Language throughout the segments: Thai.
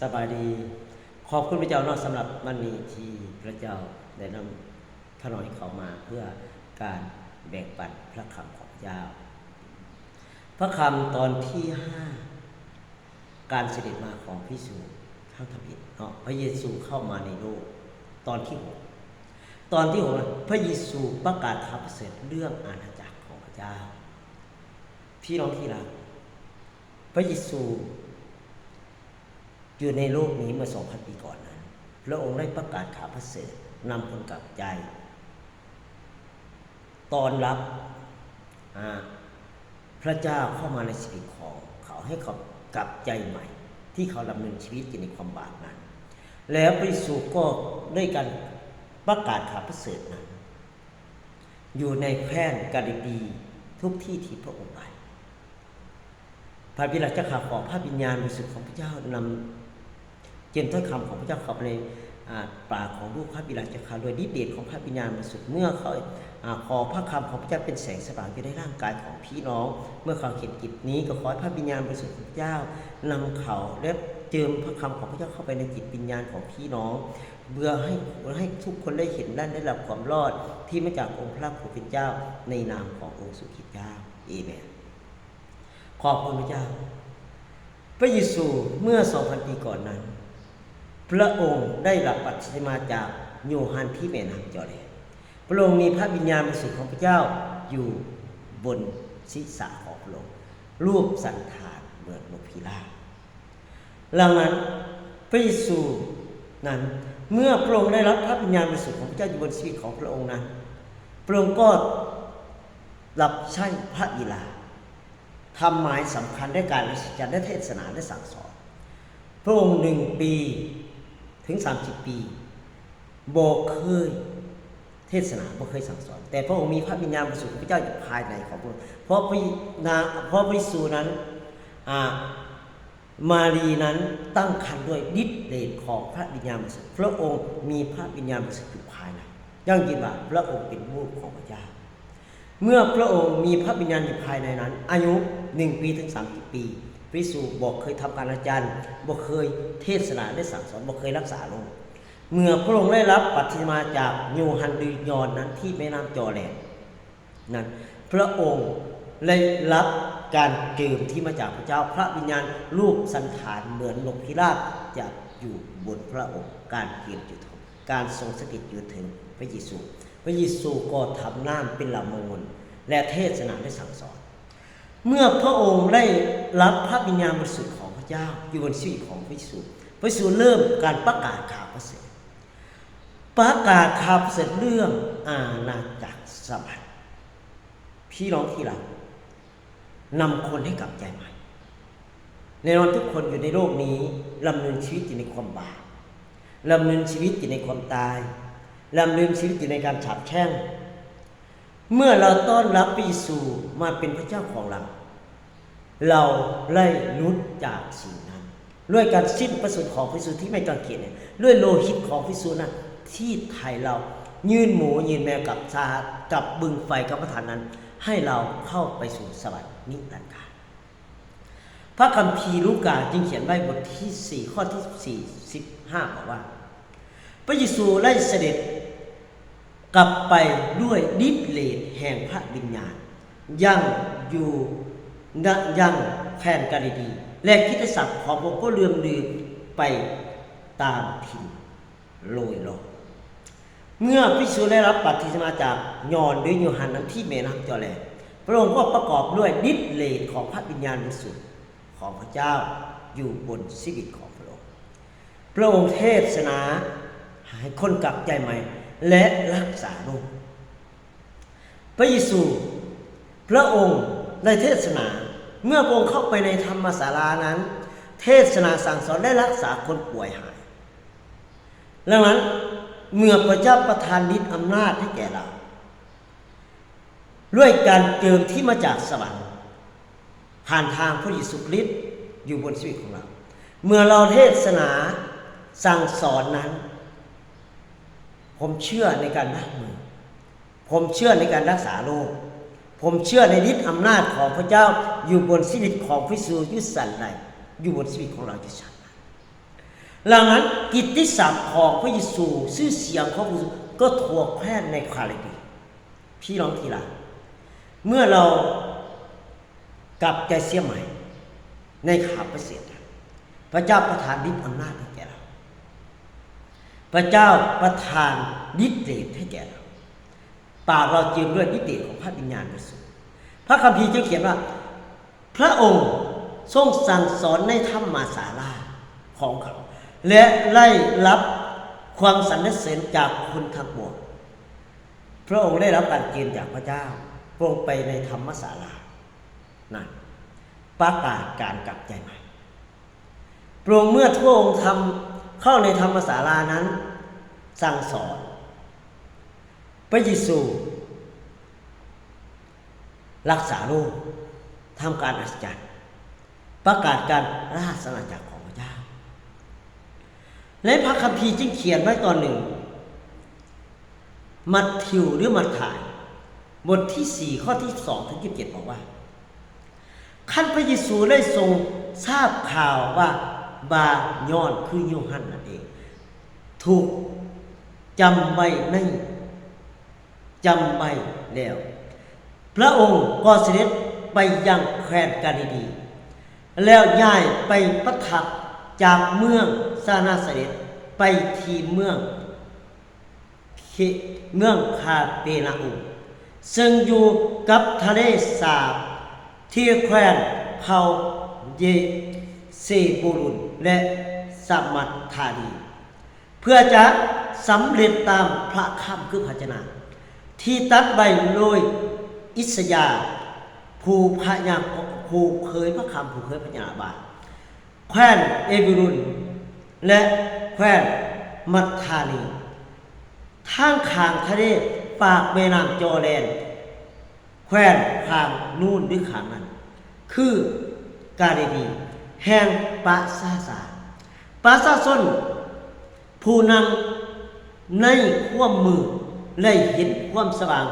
สบายดี ขอบคุณพระเจ้านอกสำหรับมันนี้ที่พระเจ้าได้นำถนอยเขามาเพื่อการแบ่งปันพระคำของพระเจ้า พระคำตอนที่ห้าการเสด็จมาของพิสูจน์ข้างทวิตเนาะพระเยซูเข้ามาในโลก ตอนที่หกตอนที่หกพระเยซูประกาศข่าวประเสริฐเรื่องอาณาจักรของพระเจ้า พี่น้องที่รักพระเยซู อยู่ในโลกนี้เมื่อ 2,000 ปีก่อนนั้น พระองค์ได้ประกาศข่าวประเสริฐนำคนกลับใจ ตอนรับพระเจ้าเข้ามาในชีวิตของเขาให้เขากลับใจใหม่ ที่เขาดำเนินชีวิตอยู่ในความบาปนั้น แล้วพระเยซูก็ได้การประกาศข่าวประเสริฐนั้น อยู่ในแคว้นกาลิลีทุกที่ที่พระองค์ไปพระบิดาจ้าข้าวขอพระวิญญาณบริสุทธิ์ของพระเจ้านำ เจนถ้อยคำของพระเจ้าเข้าไปในอ่าปากของลูกพระบิดาจ้าข้าโดยฤทธิเดชของพระวิญญาณบริสุทธิ์เมื่อเขาอขอพระคำของพระเจ้าเป็นแสงสว่างอยู่ในร่างกายของพี่น้อง เมื่อเขาเห็นกิจนี้ก็ขอให้พระวิญญาณบริสุทธิ์ของพระเจ้านำเขาและเจิมพระคำของพระเจ้าเข้าไปในจิตวิญญาณของพี่น้องเพื่อให้ให้ทุกคนได้เห็นและได้รับความรอดที่มาจากองค์พระผู้เป็นเจ้าในนามขององค์สุขิตเจ้าเอเมนขอบคุณพระเจ้า พระเยซูเมื่อ2,000ปีก่อนนั้น พระองค์ได้รับบัพติศมาจากโยฮันที่แม่น้ำจอร์แดนพระองค์มีพระวิญญาณบริสุทธิ์ของพระเจ้าอยู่บนศีรษะของพระองค์รูปสันฐานเหมือนนกพิราบหลังนั้นพระเยซูนั้นเมื่อพระองค์ได้รับพระวิญญาณบริสุทธิ์ของพระเจ้าอยู่บนชีวิตของพระองค์นั้น พระองค์ก็รับใช้พระอิลาทำหมายสำคัญได้การวิจารได้เทศนาได้สั่งสอน พระองค์หนึ่งปี ถึง 30 ปีโบเคยเทศนาบ่เคยสั่งสอน แต่พระองค์มีพระวิญญาณบริสุทธิ์ของพระเจ้าอยู่ภายในของพระองค์เพราะพระนาเพราะพระเยซูนั้นอ่ามารีนั้นตั้งคันด้วยฤทธิเดชของพระวิญญาณบริสุทธิ์พระองค์มีพระวิญญาณบริสุทธิ์อยู่ภายในยังยินว่าพระองค์เป็นบุตรของพระเจ้า เมื่อพระองค์มีพระวิญญาณอยู่ภายในนั้น อายุหนึ่งปีถึงสามสิบปี พระเยซูบอกเคยทำการอาจารย์บอกเคยเทศนาได้สั่งสอนบอกเคยรักษาโรคเมื่อพระองค์ได้รับปัติมาจากโยฮันดูยอนนั้นที่แม่น้ำจอแดนนั้นพระองค์ได้รับการเจิมที่มาจากพระเจ้าพระวิญญาณรูปสันฐานเหมือนนกพิราบจะอยู่บนพระองค์การเกียรติอยู่ถงการทรงสถิตอยู่ถึงพระเยซู พระเยซูก็ทำน้ำเป็นละมุนและเทศนาได้สั่งสอน เมื่อพระองค์ได้รับพระวิญญาณบริสุทธิ์ของพระเจ้าอยู่บนชีวิตของพระเยซูพระเยซูเริ่มการประกาศข่าวประเสริฐประกาศข่าวประเสริฐเรื่องอาณาจักรสวรรค์พี่น้องที่รักนำคนให้กลับใจใหม่แน่นอนทุกคนอยู่ในโลกนี้ดำเนินชีวิตอยู่ในความบาปดำเนินชีวิตอยู่ในความตายดำเนินชีวิตอยู่ในการฉาบแช่ง เมื่อเราต้อนรับพระเยซูมาเป็นพระเจ้าของเรา เราไล่ลุดจากสิ่งนั้น ด้วยการสิ้นประสูติของพระเยซูที่ไม่กังเขนเนี่ยด้วยโลหิตของพระเยซูนั้นที่ไทยเรายืนหมูยืนแมวกับชากับบึงไฟกับประทานนั้น ให้เราเข้าไปสู่สวรรค์นิรันดร์การพระคัมภีร์ลูกาจึงเขียนไว้บทที่ 4 ข้อที่ 4 15บอกว่า พระเยซูได้เสด็จ ลับไปด้วยฤทธิเลสแห่งพระวิญญาณ ยังอยู่ณยังแผ่นกาลิดีและคิดศักดิ์ของพระก็เลื่อมลือไปตามถิ่นโลยลอยเมื่อพระเยซูได้รับบัพติศมาจากยอนหรือโยฮันนั้นที่แม่น้ำจอร์แดนพระองค์ก็ประกอบด้วยฤทธิเลสของพระวิญญาณบริสุทธิ์ของพระเจ้าอยู่บนชีวิตของพระองค์ พระองค์เทศนาให้คนกลับใจใหม่ และรักษาโรคพระเยซู พระองค์ได้เทศนา เมื่อพระองค์เข้าไปในธรรมศาลานั้น เทศนาสั่งสอนได้รักษาคนป่วยหาย ดังนั้นเมื่อพระเจ้าประทานฤทธิ์อำนาจให้แก่เรา ด้วยการเจิมที่มาจากสวรรค์ผ่านทางพระเยซูคริสต์อยู่บนชีวิตของเรา เมื่อเราเทศนาสั่งสอนนั้น ผมเชื่อในการรักมือ ผมเชื่อในการรักษาโรค ผมเชื่อในฤทธิ์อำนาจของพระเจ้าอยู่บนชีวิตของพระเยซูยุสันใดอยู่บนชีวิตของเราอยู่สันดหลังนั้นกิตติศัพท์ของพระเยซูชื่อเสียงของพระเยซูก็ทั่วแพร่ในคาลิบีพี่น้องทีละเมื่อเรากลับใจเสียใหม่ ในขาประเสริฐพระเจ้าประทานฤทธิ์อำนาจ พระเจ้าประทานฤทธิ์เดชให้แก่เราปากเราเจิมด้วยฤทธิ์เดชของพระวิญญาณบริสุทธิ์พระคัมภีร์จึงเขียนว่า พระองค์ทรงสั่งสอนในธรรมศาลาราของเขา และไล่รับความสรรเสริญจากคนทั้งปวงพระองค์ได้รับการเกณฑ์จากพระเจ้าพระองค์ไปในธรรมศาลานั่นประกาศการกลับใจใหม่พระองค์เมื่อพระองค์ทำ เข้าในธรรมศาลานั้น สั่งสอนพระเยซูรักษาโรคทำการอัศจรรย์ประกาศการราชสนาจักรของพระเจ้าในพระคัมภีร์จึงเขียนไว้ตอนหนึ่ง มัทธิวหรือมัทธาย บทที่สี่ข้อที่สองถึงยี่สิบเจ็ดบอกว่าขั้นพระเยซูได้ทรงทราบข่าวว่า บาย้อนคือโยฮันนั่นเอง ถูกจำไว้ในจำไว้แล้ว พระองค์ก็เสด็จไปยังแคว้นกาลิลีแล้วย้ายไปประทับจากเมืองซานาเสเดตไปที่เมืองเมืองคาเปนาอุซึ่งอยู่กับทะเลสาบที่แคว้นเผาเยเซบูรุน และสมัตธานี เพื่อจะสำเร็จตามพระคำคือพระเจนา ที่ตัดใบโรยอิสยาห์ผู้พระยาผู้เคยพระคำผู้เคยพระยาบาทแคว้นเอบิรุนและแคว้นมัทธานีทางขางทะเลปากแม่น้ำจอร์แดนแคว้นขางนู่นหรือขางนั้น คือกาเดดี แห่งปาซาซาปาซาซนผู้นำในความมือได้เห็นความสว่าง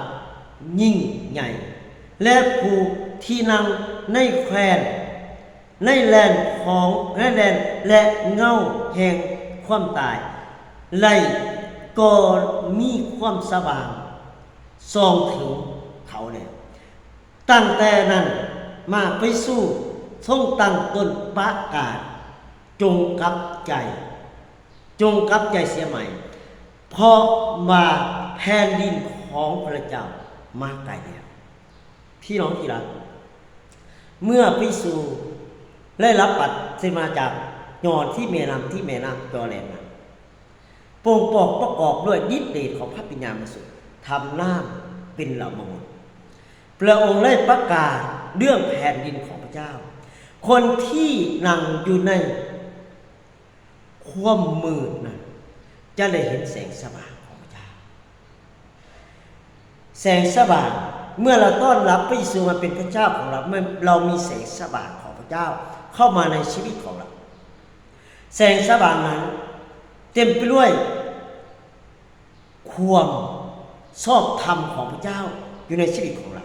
ยิ่งใหญ่ และผู้ที่นั่งในแคว้นในแลนของในแลนและเงาแห่งความตายไล่ก็มีความสว่างส่องถึงเขาแล้วตั้งแต่นั้นมาไปสู้ ทรงตั้งต้นประกาศ จงกลับใจ จงกลับใจเสียใหม่ เพราะมาแผ่นดินของพระเจ้ามาไกลแล้วพี่น้องที่รักเมื่อพิสูได้รับปัดเสมาจากยอนที่เมนำที่แม่น้ำจอแดนนั้นโป่งปอกประกอบด้วยฤทธิเดชของพระปิญญาณบริสุทธิ์ทำน้ำเป็นล่ามงพระองค์ได้ประกาศเรื่องแผ่นดินของพระเจ้า คนที่นั่งอยู่ในความมืดนั้นจะได้เห็นแสงสว่างของพระเจ้าแสงสว่างเมื่อเราต้อนรับพระเยซูมาเป็นพระเจ้าของเราเมื่อเรามีแสงสว่างของพระเจ้าเข้ามาในชีวิตของเรา แสงสว่างนั้น เต็มไปด้วยความชอบธรรมของพระเจ้าอยู่ในชีวิตของเรา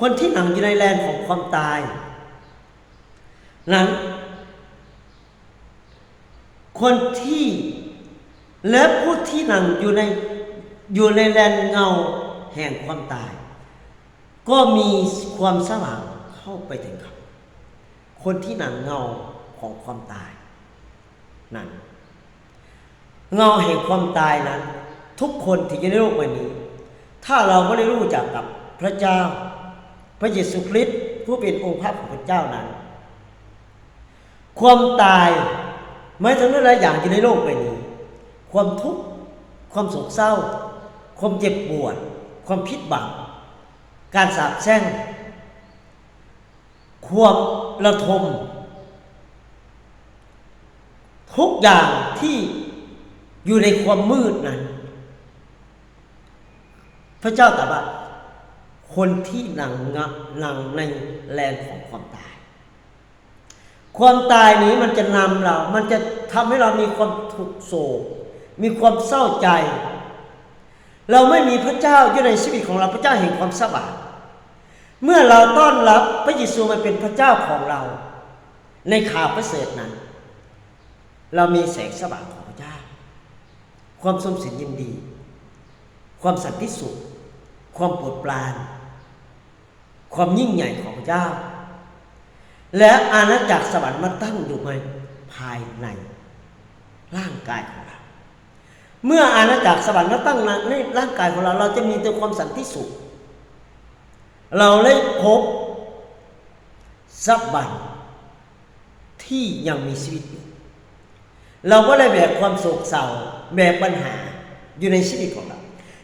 คนที่นั่งอยู่ในแลนของความตาย นั้นคนที่และผู้ที่นั่งอยู่ในอยู่ในแลนเงาแห่งความตาย ก็มีความสว่างเข้าไปถึงเขาคนที่นั่งเงาของความตายนั่นเงาแห่งความตายนั้น ทุกคนที่อยู่ในโลกใบนี้ ถ้าเราไม่ได้รู้จักกับพระเจ้า พระเยซูคริสต์ผู้เป็นองค์พระของพระเจ้านั้น ความตายไม่ทั้งนั้นหลายอย่างอยู่ในโลกใบนี้ ความทุกข์ความโศกเศร้า ความเจ็บปวด ความพิษบัง การสาบแช่ง ความระทม ทุกอย่างที่อยู่ในความมืดนั้น พระเจ้าตรัสว่าคนที่หนังงะหนังในแลนของความตาย ความตายนี้มันจะนำเรา มันจะทำให้เรามีความทุกโศก มีความเศร้าใจ เราไม่มีพระเจ้าอยู่ในชีวิตของเราพระเจ้าแห่งความสว่างเมื่อเราต้อนรับพระเยซูมาเป็นพระเจ้าของเรา ในข่าวประเสริฐนั้น เรามีแสงสว่างของพระเจ้า ความสมสินยินดี ความสันติสุข ความโปรดปราน ความยิ่งใหญ่ของพระเจ้า และอาณาจักรสวรรค์มาตั้งอยู่ในภายใน ร่างกายของเรา เมื่ออาณาจักรสวรรค์มาตั้งในร่างกายของเรา เราจะมีแต่ความสันติสุข เราได้พบสัพบันที่ยังมีชีวิตอยู่เราก็ได้แบกความโศกเศร้าแบกปัญหาอยู่ในชีวิตของเรา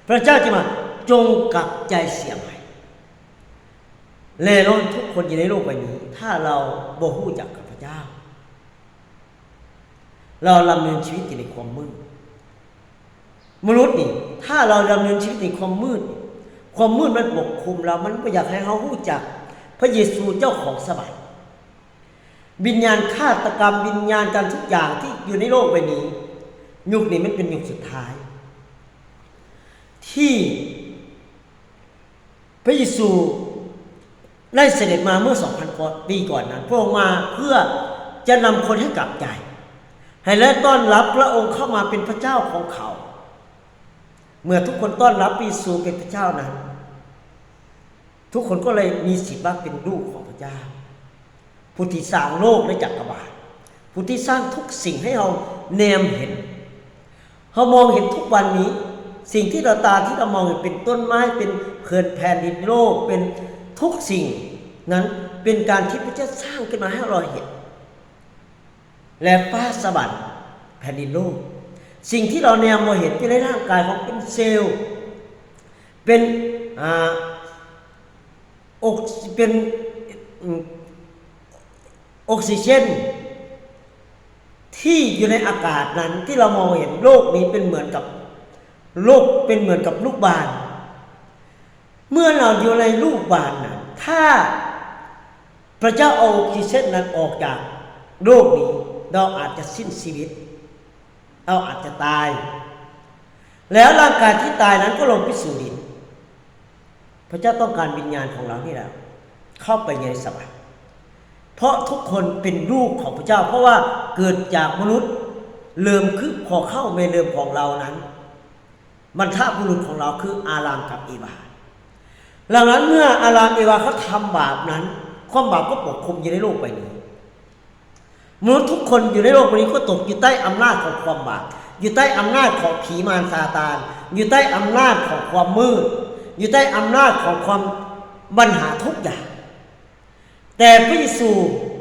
พระเจ้าจะมาจงกลับใจเสียใหม่ แน่นอนทุกคนอยู่ในโลกใบนี้ ถ้าเราบ่ฮู้จักกับพระเจ้า เราดำเนินชีวิตอยู่ในความมืด มนุษย์นี่ ถ้าเราดำเนินชีวิตในความมืด ความมืดมันปกคลุมเรามันไม่อยากให้เขารู้จัก พระเยซูเจ้าของสวรรค์วิญญาณฆาตกรรมวิญญาณการทุกอย่างที่อยู่ในโลกใบนี้ ยุคนี้มันเป็นยุคสุดท้าย ที่พระเยซู ได้เสด็จมาเมื่อ 2,000 ปีก่อนนั้น พระองค์มาเพื่อจะนำคนให้กลับใจ ให้และต้อนรับพระองค์เข้ามาเป็นพระเจ้าของเขา เมื่อทุกคนต้อนรับพระเยซูเป็นพระเจ้านั้น ทุกคนก็เลยมีสิทธิ์ว่าเป็นลูกของพระเจ้า ผู้ที่สร้างโลกและจักรวาลผู้ที่สร้างทุกสิ่งให้เราแนมเห็นเรามองเห็นทุกวันนี้ สิ่งที่เราตาที่เรามองเห็นเป็นต้นไม้เป็นเขื่อนแผ่นดินโลกเป็น ทุกสิ่งนั้นเป็นการที่พระเจ้าสร้างขึ้นมาให้เราเห็น และฟ้าสวรรค์แผ่นดินโลก สิ่งที่เราแนมมาเห็นที่ในร่างกายของเป็นเซลล์ เป็นออกเป็นอออกซิเจนที่อยู่ในอากาศนั้นที่เรามองเห็นโลกนี้เป็นเหมือนกับโลกเป็นเหมือนกับลูกบาศก์ เมื่อเราอยู่ในลูกบาศก์นั้นถ้าพระเจ้าเอาออกซิเจนนั้นออกจากโลกนี้ เราอาจจะสิ้นชีวิต เราอาจจะตาย แล้วร่างกายที่ตายนั้นก็ลงไปสู่ดิน พระเจ้าต้องการวิญญาณของเรานี่แหละเข้าไปในสวรรค์เพราะทุกคนเป็นลูกของพระเจ้า เพราะว่าเกิดจากมนุษย์เริ่มคือพอเข้าในเริ่มของเรานั้นบรรทบุรุษของเราคืออารามกับอีวา หลังนั้นเมื่ออารามอีวาเขาทำบาปนั้น ความบาปก็ปกคลุมอยู่ในโลกใบนี้มนุษย์ทุกคนอยู่ในโลกใบนี้ก็ตกอยู่ใต้อำนาจของความบาปอยู่ใต้อำนาจของผีมารซาตาน อยู่ใต้อำนาจของความมืด อยู่ใต้อำนาจของความปัญหาทุกอย่าง แต่พระเยซู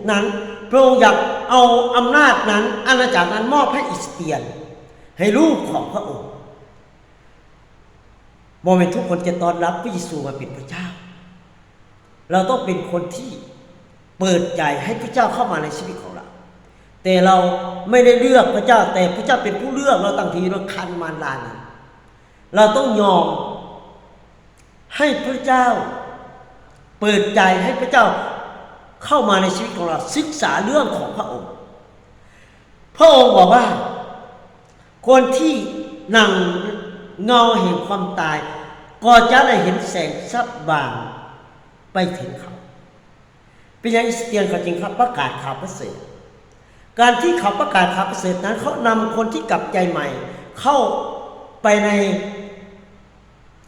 นั้นพระองค์อยากเอาอำนาจนั้นอาณาจักรนั้นมอบให้อิสเตียน ให้ลูกของพระองค์ โมเมนทุกคนจะต้อนรับพระเยซูมาเป็นพระเจ้า เราต้องเป็นคนที่เปิดใจให้พระเจ้าเข้ามาในชีวิตของเรา แต่เราไม่ได้เลือกพระเจ้า แต่พระเจ้าเป็นผู้เลือกเราตั้งทีเราคันมารดานั้นเราต้องยอมให้พระเจ้า เปิดใจให้พระเจ้าเข้ามาในชีวิตของเราศึกษาเรื่องของพระองค์ พระองค์บอกว่า คนที่นั่ง เงาแห่งความตาย ก็จะได้เห็นแสงสับบางไปถึงเขา เป็นอย่างอิสเตียนเขาจริงครับประกาศข่าวประเสริฐการที่เขาประกาศข่าวประเสริฐนั้นเขานำคนที่กลับใจใหม่ เข้าไปใน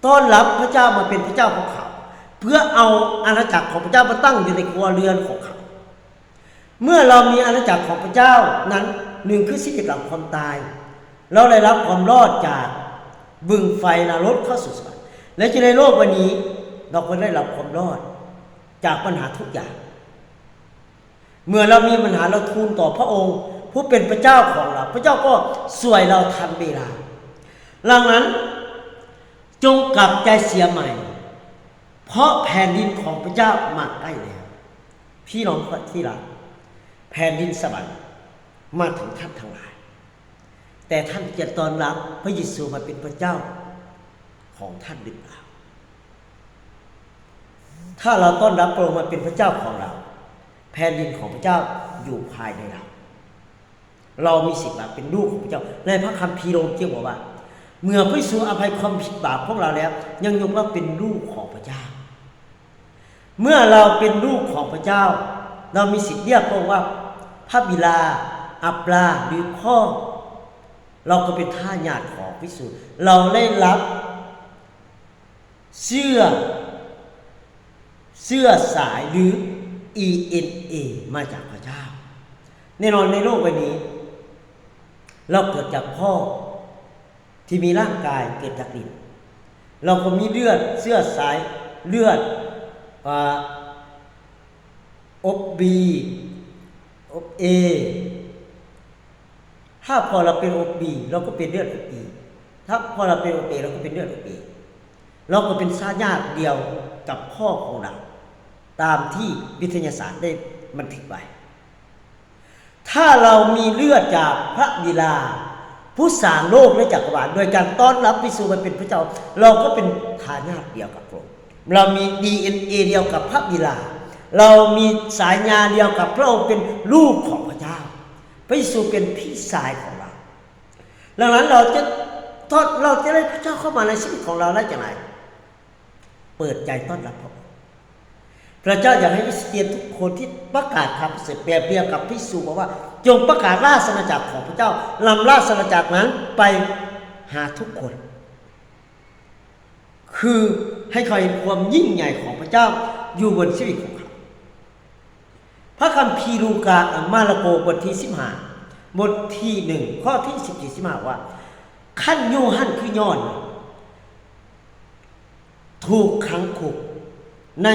ต้อนรับพระเจ้ามาเป็นพระเจ้าของเขา เพื่อเอาอาณาจักรของพระเจ้ามาตั้งอยู่ในครัวเรือนของเขา เมื่อเรามีอาณาจักรของพระเจ้านั้นหนึ่งคือชีวิหลังความตาย เราได้รับความรอดจาก บึงไฟนรกเข้าสู่สวรรค์และจะในโลกวันนี้เราก็ได้รับความรอด จากปัญหาทุกอย่าง เมื่อเรามีปัญหาเราทูลต่อพระองค์ ผู้เป็นพระเจ้าของเรา พระเจ้าก็สวยเราทันเวลาดังนั้นจงกลับใจเสียใหม่ เพราะแผ่นดินของพระเจ้ามาใกล้แล้วพี่น้องที่รักแผ่นดินสวรรค์มาถึงท่านทั้งหลาย แต่ท่านจะต้อนรับพระเยซูมาเป็นพระเจ้าของท่านหรือเปล่า ถ้าเราต้อนรับพระองค์มาเป็นพระเจ้าของเรา แผ่นดินของพระเจ้าอยู่ภายในเรา เรามีสิทธิ์มาเป็นลูกของพระเจ้า ในพระคัมภีร์โรมเกี่ยวบอกว่า เมื่อพระเยซูอภัยความผิดบาปพวกเราแล้ว ยังยกว่าเป็นลูกของพระเจ้า เมื่อเราเป็นลูกของพระเจ้า เรามีสิทธิ์เรียกพระองค์ว่าพระบิดาอับราหรือพ่อ เราก็เป็นท่าญาติของพิสูจน์เราได้รับเชื่อเชื่อสายหรือ ENA มาจากพระเจ้า แน่นอนในโลกใบนี้ เราเกิดจากพ่อที่มีร่างกายเกิดจากดินเราก็มีเลือดเสื้อสายเลือดออบบีอบเอ ถ้าพอเราเป็นโอบีเราก็เป็นเลือดโอบีถ้าพอเราเป็นโอเอเราก็เป็นเลือดโอเอเราก็เป็นสาญาติเดียวกับพ่อของเรา ตามที่วิทยาศาสตร์ได้บันทึกไว้ ถ้าเรามีเลือดจากพระบิดาผู้สร้างโลกและจักรวาลโดยการต้อนรับพิสูจน์มาเป็นพระเจ้า เราก็เป็นทายาทเดียวกับพระองค์เรามี DNA เดียวกับพระบิดาเรามีสายญาณเดียวกับพระองค์เป็นลูกของพระเจ้า พระเยซูเป็นพี่ชายของเราดังนั้นเราจะทอดเราจะได้พระเจ้าเข้ามาในชีวิตของเราได้จากไหนเปิดใจต้อนรับพระองค์พระเจ้าอยากให้คริสเตียนทุกคนที่ประกาศคำเสร็จเปรียบเทียบกับพิสูจบอกว่า จงประกาศราชอาณาจักรของพระเจ้านำราชอาณาจักรนั้นไปหาทุกคน คือให้เขาเห็นความยิ่งใหญ่ของพระเจ้าอยู่บนชีวิตของ พระคัมภีร์ลูกาอมาระโกบทที่สิบห้าบทที่หนึ่งข้อที่สิบสี่สิบห้าว่า ขั้นโยหันคือย่อน ถูกขังคุก ใน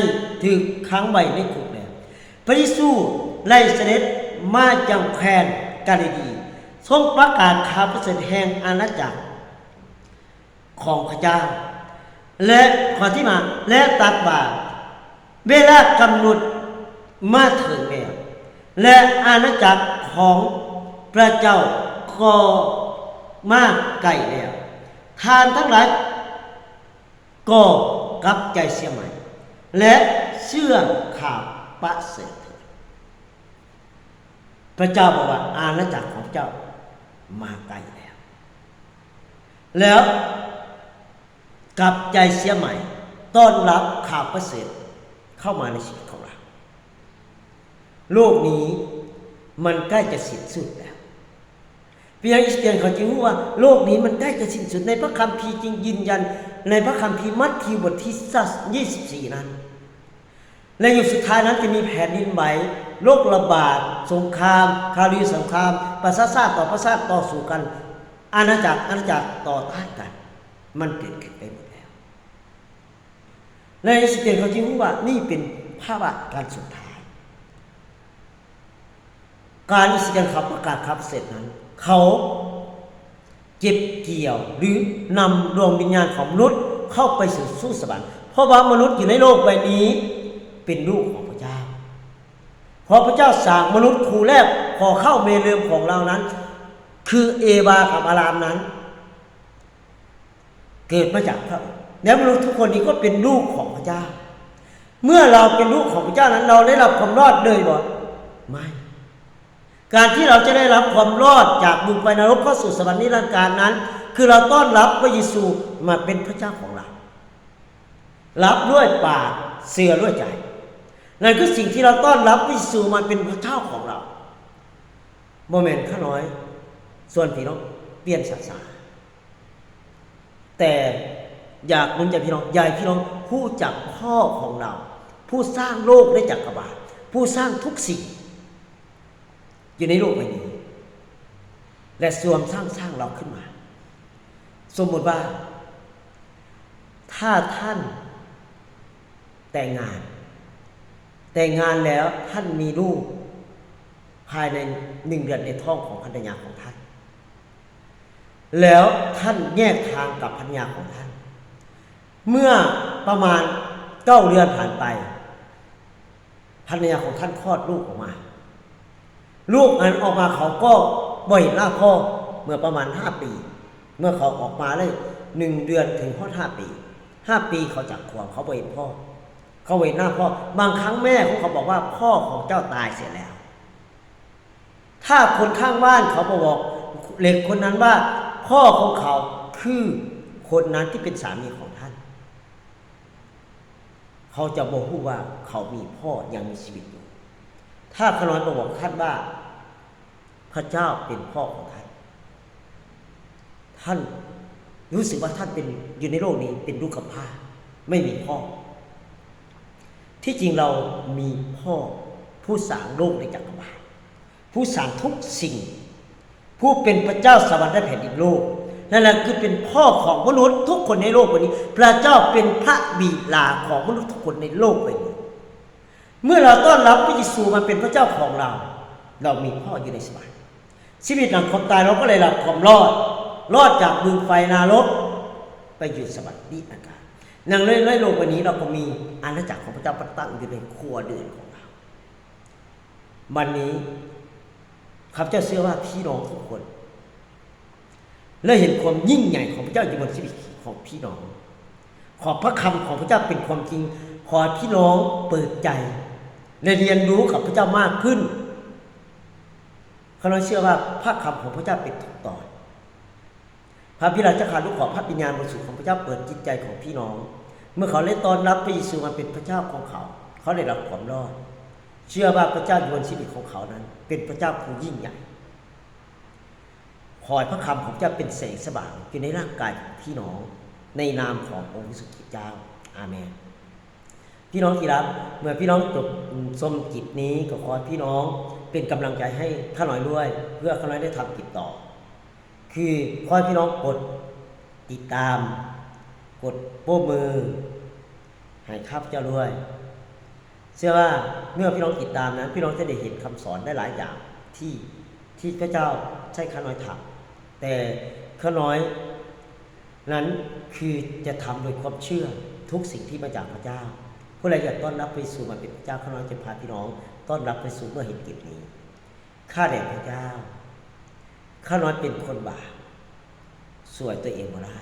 ถือขังไว้ในคุกแล้วพระเยซูไล่เสด็จมาจากแคว้นกาลิลีทรงประกาศข่าวประเสริฐแห่งอาณาจักร ของพระเจ้า และขอที่มาและตัดว่าเวลากำหนด มาถึงแล้วและอาณาจักรของพระเจ้าก็มาใกล้แล้วทานทั้งหลายก็กลับใจเสียใหม่ และเชื่อข่าวประเสริฐพระเจ้าบอกว่าอาณาจักรของเจ้ามาใกลแล้ว แล้วกลับใจเสียใหม่ ต้อนรับข่าวประเสริฐเข้ามาในชีวิตของ โลกนี้มันใกล้จะสิ้นสุดแล้วพี่น้องคริสเตียนเขาจึงรู้ว่าโลกนี้มันใกล้จะสิ้นสุดในพระคัมภีร์จริงยืนยัน ในพระคัมภีร์มัทธิวบทที่24นั้น ในยุคสุดท้ายนั้นจะมีแผ่นดินไหวโรคระบาด สงคราม คารีสงครามประสาทต่อประสาทต่อสู้กัน อาณาจักรอาณาจักรต่อต้านกัน มันเกิดขึ้นไปหมดแล้วในสเตียนเขาจึงรู้ว่านี่เป็นภาพการสุดท้าย การอิสราเอลเขาประกาศครับเสร็จนั้น เขาเก็บเกี่ยวหรือนำดวงวิญญาณของมนุษย์เข้าไปสู่สู้สวรรค์เพราะว่ามนุษย์อยู่ในโลกใบนี้เป็นลูกของพระเจ้าพราะพระเจ้าสร้างมนุษย์ครูแรกพอเข้าเมเลืมของเรานั้น คือเอวากับอารามนั้น เกิดมาจากพระองค์แล้วมนุษย์ทุกคนนี้ก็เป็นลูกของพระเจ้า เมื่อเราเป็นลูกของพระเจ้านั้น เราได้รับความรอดเลยบ่ไม่ การที่เราจะได้รับความรอดจากบุญไปนรกเข้าสู่สวรรค์นิรันดร์การนั้น คือเราต้อนรับพระเยซูมาเป็นพระเจ้าของเรา รับด้วยปากเสือด้วยใจนั่นคือสิ่งที่เราต้อนรับพระเยซูมาเป็นพระเจ้าของเราโมเมนต์ข้าน้อย ส่วนพี่น้องเปลี่ยนศาสนาแต่อยากนุ่นจพี่น้องยายพี่น้องผู้จักพ่อของเรา ผู้สร้างโลกและจักรวาลผู้สร้างทุกสิ่ง อยู่ในโลกใบนี้และสวมสร้างสร้างเราขึ้นมา สมมติว่า ถ้าท่านแต่งงาน แต่งงานแล้วท่านมีลูก ภายในหนึ่งเดือนในท้องของภรรยาของท่าน แล้วท่านแยกทางกับภรรยาของท่าน เมื่อประมาณเก้าเดือนผ่านไปภรรยาของท่านคลอดลูกออกมา ลูกนั้นออกมาเขาก็บ่อยหน้าพ่อเมื่อประมาณห้าปี เมื่อเขาออกมาเลยหนึ่งเดือนถึงพ่อห้าปีห้าปีเขาจากขวบเขาบ่เห็นพ่อ เขาเห็นหน้าพ่อบางครั้งแม่ของเขาบอกว่าพ่อของเจ้าตายเสียแล้ว ถ้าคนข้างบ้านเขาบอกเหล็กคนนั้นว่า พ่อของเขาคือคนนั้นที่เป็นสามีของท่าน เขาจะบอกผู้ว่าเขามีพ่อยังมีชีวิตอยู่ ถ้าขน้อยบอกท่านว่า พระเจ้าเป็นพ่อของท่าน ท่านรู้สึกว่าท่านเป็นอยู่ในโลกนี้เป็นลูกกับพ่าไม่มีพ่อ ที่จริงเรามีพ่อผู้สร้างโลกในจักรวาลผู้สร้างทุกสิ่ง ผู้เป็นพระเจ้าสวรรค์และแผ่นดินโลกนั่นแหละคือเป็นพ่อของมนุษย์ทุกคนในโลกวันนี้ พระเจ้าเป็นพระบิดาของมนุษย์ทุกคนในโลกใบนี้ เมื่อเราต้อนรับพระเยซูมาเป็นพระเจ้าของเรา เรามีพ่ออยู่ในสวรรค์ชีวิตหลังความตายเราก็เลยรับความรอด รอดจากบึงไฟนรก ไปอยู่สวรรค์นิรันดร์นังเลยในโลกวันนี้เราก็มีอาณาจักรของพระเจ้าประตั้งอยู่ในครัวเดือนของเราวันนี้ข้าพเจ้าเชื่อว่าพี่น้องทุกคนและเห็นความยิ่งใหญ่ของพระเจ้าอยู่บนชีวิตของพี่น้อง ขอพระคำของพระเจ้าเป็นความจริง ขอพี่น้องเปิดใจ เรียนรู้กับพระเจ้ามากขึ้นเจ้าเชื่อว่าพระคำของพระเจ้าเป็นทุกต้อนพระพิราชคาลูกขอพระปิญญาบริสุทธิ์ของพระเจ้าเปิดจิตใจของพี่น้อง เมื่อเขาได้ต้อนรับพระเยซูมาเป็นพระเจ้าของเขา เขาได้รับความรอด เชื่อว่าพระเจ้าอยู่บนชีวิตของเขานั้น เป็นพระเจ้าผู้ยิ่งใหญ่ขอให้พระคำของพระเจ้าเป็นแสงสว่างอยู่ในร่างกายของพี่น้อง ในนามขององค์พระสุคิเจ้า อาเมน พี่น้องที่รักเมื่อพี่น้องจบสมกิจนี้ก็ขอพี่น้องเป็นกำลังใจให้ข้าน้อยด้วย เพื่อข้าน้อยได้ทำกิจต่อ คือขอพี่น้องกดติดตาม กดโป้มือให้ข้าพเจ้าด้วย เชื่อว่าเมื่อพี่น้องติดตามนั้น พี่น้องจะได้เห็นคำสอนได้หลายอย่างที่ที่พระเจ้าใช้ข้าน้อยทำแต่ข้าน้อย นั้นคือจะทำโดยความเชื่อทุกสิ่งที่มาจากพระเจ้า ผู้ใดอยากต้อนรับไปสู่มาเป็นพระเจ้าข้าน้อยจะพาพี่น้อง ต้อนรับไปสู่เมื่อเห็นกิจนี้ข้าแด่พระเจ้าข้าน้อยเป็นคนบาปสวยตัวเองมาได้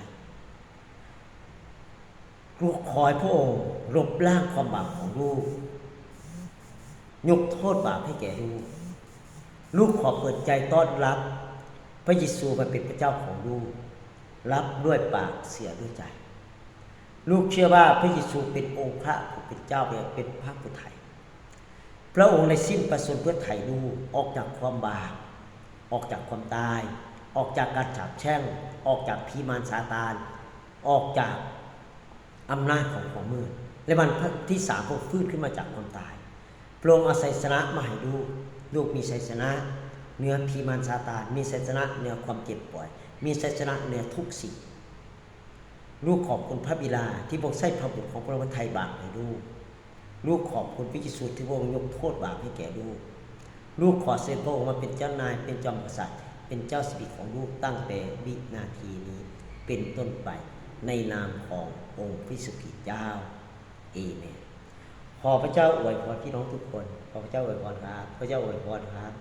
ลูกคอยพระองค์ลบล้างความบาปของลูกยกโทษบาปให้แก่ลูก ลูกขอเปิดใจต้อนรับ พระเยซูมาเป็นพระเจ้าของลูก รับด้วยปากเสียด้วยใจ ลูกเชื่อว่าพระเยซูเป็นองค์พระผู้เป็นเจ้าเป็นพระผู้ไถ่พระองค์ในสิ้นประสนเพื่อไถ่ลูกออกจากความบาปออกจากความตาย ออกจากการฉาบแช่ง ออกจากพีมารซาตาน ออกจากอำนาจของความมืดและวันที่สามพระฟื้นขึ้นมาจากความตายพระองค์อาชัยชนะมาให้ลูกลูกมีชัยชนะเหนือพีมารซาตาน มีชัยชนะเหนือความเจ็บป่วย มีชัยชนะเหนือทุกสิ่ง ลูกขอบคุณพระบิดาที่พระองใช้พระบุตรของพระองค์ไทยบาปให้ลูก ลูกขอบคุณพระเยซูที่พระองค์ยกโทษบาปให้แก่ลูก ลูกขอเสด็จพระองค์มาเป็นเจ้านายเป็นจอมกษัตริย์ เป็นเจ้าสิริของลูกตั้งแต่วินาทีนี้เป็นต้นไปในนามขององค์พระสุขิเจ้าเอเมนขอพระเจ้าอวยพรพี่น้องทุกคน ขอพระเจ้าอวยพรครับ พระเจ้าอวยพรครับ